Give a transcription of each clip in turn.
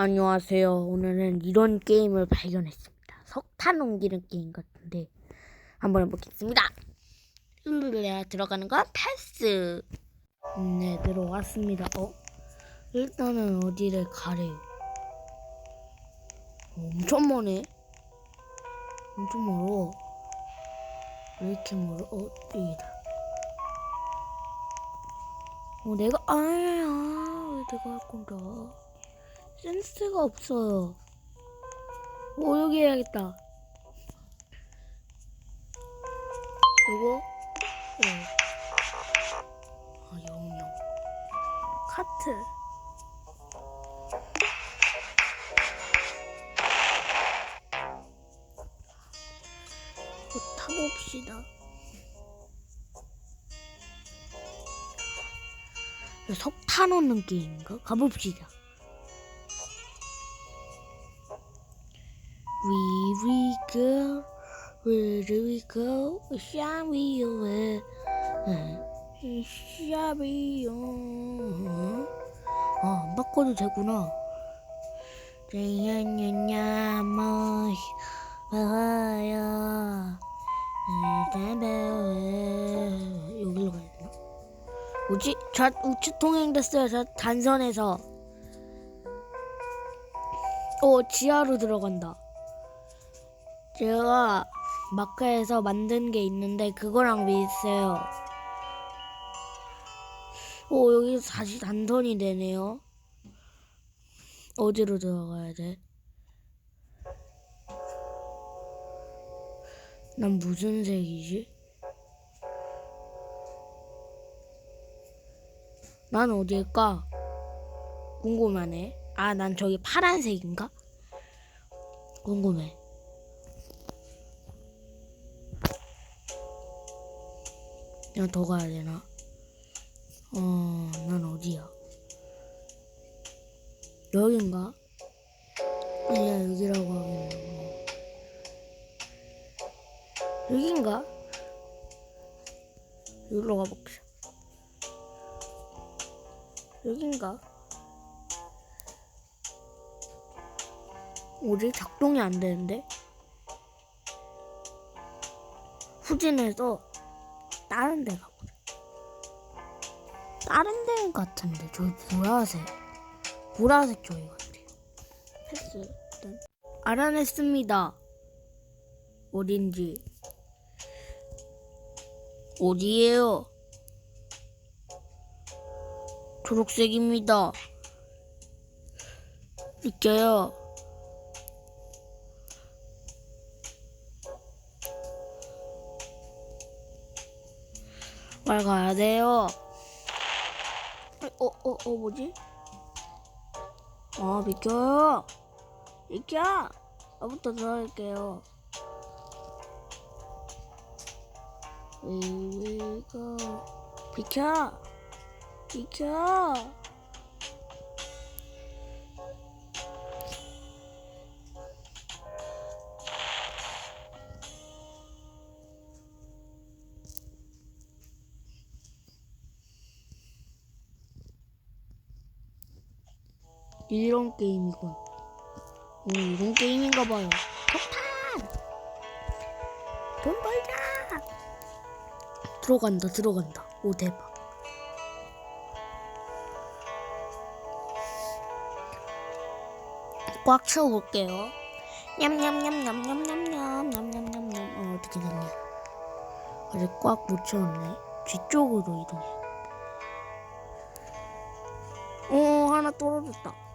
안녕하세요. 오늘은 이런 게임을 발견했습니다. 석탄 옮기는 게임 같은데 한번 해보겠습니다. 들어가는 건 패스. 네 들어왔습니다. 어? 일단은 어디를 가래요? 어, 엄청 머네. 엄청 멀어. 왜 이렇게 멀어? 어 여기다. 어 내가 아야 왜 내가 할 건가? 센스가 없어요. 오 여기 해야겠다. 요거 네. 아 영영 카트 이거 타봅시다. 이거 석탄 얻는 게임인가? 가봅시다. We we go, where do we go? Shall we away? Shall we on? 아, 안 바꿔도 되구나. 야야야 뭐 와요. 여기로 가야 되나? 뭐지? 좌 우측 통행됐어요. 저 단선에서. 어 지하로 들어간다. 제가 마크에서 만든 게 있는데 그거랑 비슷해요. 오 여기서 다시 단선이 되네요. 어디로 들어가야 돼? 난 무슨 색이지? 난 어디일까? 궁금하네. 아, 난 저기 파란색인가? 궁금해. 내가 더 가야 되나? 어, 난 어디야? 여긴가? 아니야, 여기라고 하겠네. 여긴가? 여기로 가봅시다. 여긴가? 뭐지? 작동이 안 되는데? 후진해서 다른 데 가보자. 다른 데 같은데 저기 보라색. 보라색 저기 같아요. 패스 일단 알아냈습니다. 어딘지. 어디에요? 초록색입니다. 느껴요. 가야 돼요. 어, 어, 어, 뭐지? 아, 비켜요. 비켜. 나부터 들어갈게요. 위위가 비켜. 비켜. 이런 게임이군. 오, 이런 게임인가 봐요. 폭탄! 돈 벌자! 들어간다, 들어간다. 오, 대박. 꽉 채워볼게요. 냠냠냠냠냠냠냠냠냠냠냠. 어, 어떻게 됐냐? 아직 꽉 못 채웠네. 뒤쪽으로 이동해. 오, 하나 떨어졌다.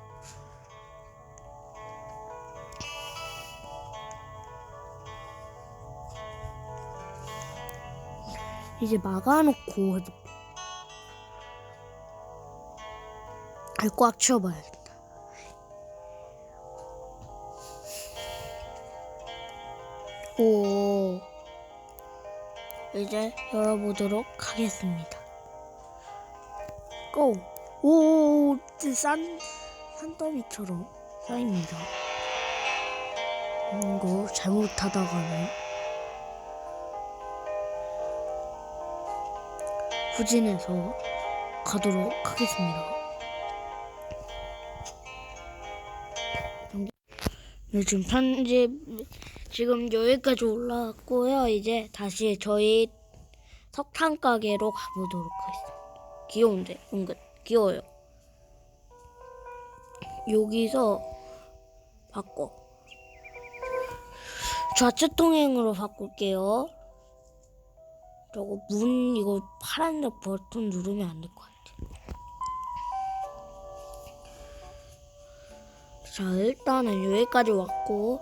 이제 막아놓고 꽉 채워봐야겠다. 오, 이제 열어보도록 하겠습니다. 고! 오, 산, 산더미처럼 쌓입니다. 이거 잘못하다가는 후진해서 가도록 하겠습니다. 요즘 편집 지금 여기까지 올라왔고요. 이제 다시 저희 석탄 가게로 가보도록 하겠습니다. 귀여운데 은근 귀여워요. 여기서 바꿔 좌측 통행으로 바꿀게요. 저거 문 이거 파란색 버튼 누르면 안 될 것 같아. 자 일단은 여기까지 왔고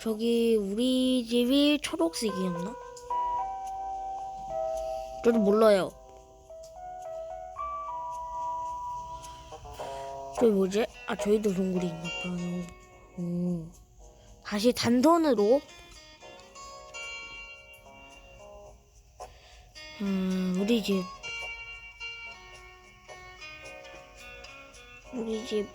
저기 우리 집이 초록색이었나? 저도 몰라요. 저기 뭐지? 아 저희도 동굴이 있나 봐요. 오. 다시 단선으로 음 우리 집 우리 집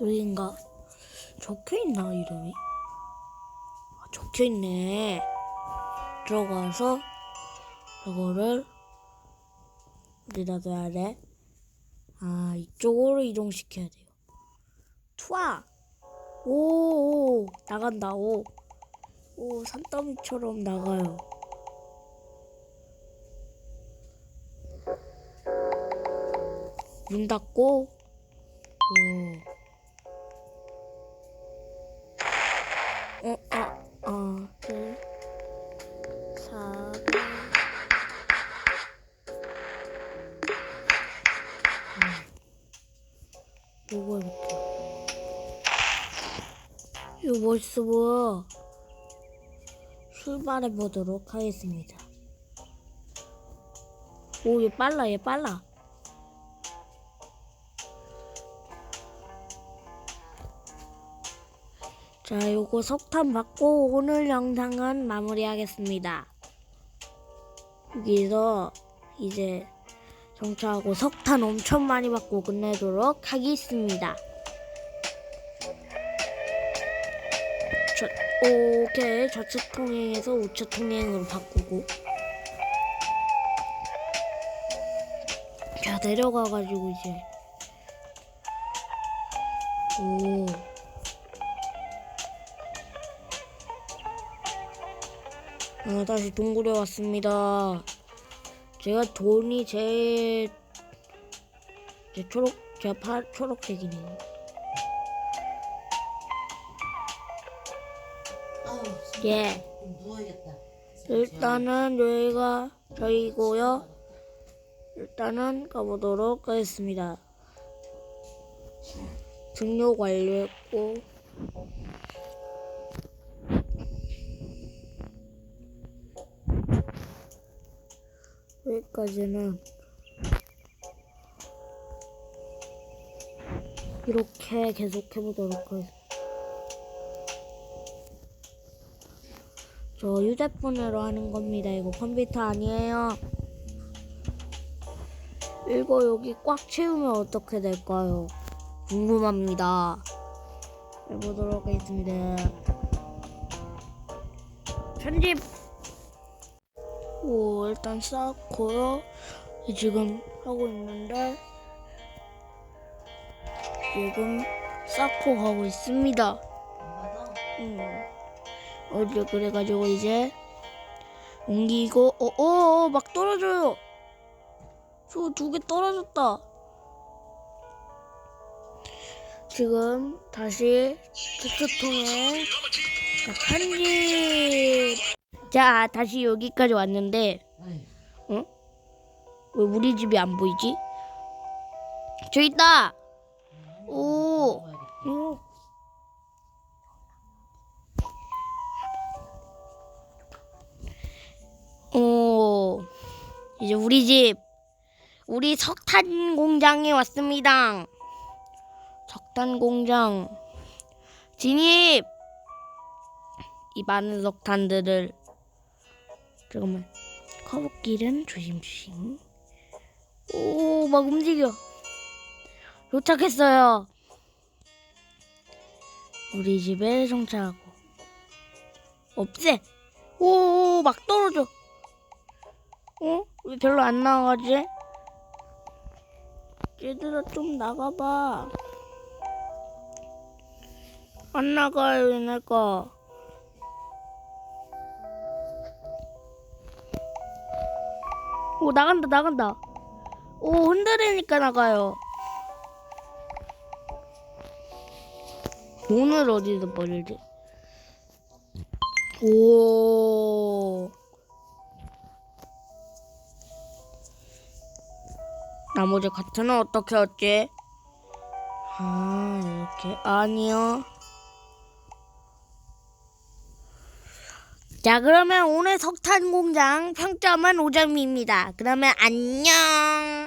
여긴가? 적혀있나 이름이? 아, 적혀있네. 들어가서 이거를 어디다 둬야 돼? 아 이쪽으로 이동시켜야 돼요. 투아 오, 오 나간다. 오. 오 산더미처럼 나가요. 문 닫고 오 멋있어 보여. 출발해 보도록 하겠습니다. 오, 얘 빨라, 얘 빨라. 자, 요거 석탄 받고 오늘 영상은 마무리하겠습니다. 여기서 이제 정차하고 석탄 엄청 많이 받고 끝내도록 하겠습니다. 오케이. 좌측 통행에서 우측 통행으로 바꾸고. 자, 내려가가지고 이제. 오. 아, 다시 동굴에 왔습니다. 제가 돈이 제, 제 초록, 제가 파, 초록색이네요. 예. 일단은 여기가 저희고요. 일단은 가보도록 하겠습니다. 등록 완료했고 여기까지는 이렇게 계속 해보도록 하겠습니다. 저 휴대폰으로 하는 겁니다. 이거 컴퓨터 아니에요. 이거 여기 꽉 채우면 어떻게 될까요? 궁금합니다. 해보도록 하겠습니다. 편집! 오, 일단 쌓고요. 지금 하고 있는데, 지금 쌓고 가고 있습니다. 엄 어제 그래가지고 이제 옮기고 어어 막 떨어져요. 저 두 개 떨어졌다. 지금 다시 투투통에 자, 편집. 자 다시 여기까지 왔는데 응? 왜 우리 집이 안 보이지? 저 있다. 오. 응. 이제 우리 집, 우리 석탄 공장에 왔습니다. 석탄 공장. 진입! 이 많은 석탄들을 잠깐만 커브길은 조심조심 오 막 움직여 도착했어요 우리 집에 정차하고 없애 오 막 떨어져 어? 왜 별로 안 나가지? 얘들아 좀 나가봐. 안 나가요 얘네가. 오 나간다 나간다. 오 흔들리니까 나가요. 오늘 어디서 버릴지? 오 나머지 카트는 어떻게 했지? 아 이렇게. 아니요. 자 그러면 오늘 석탄 공장 평점은 5점입니다. 그러면 안녕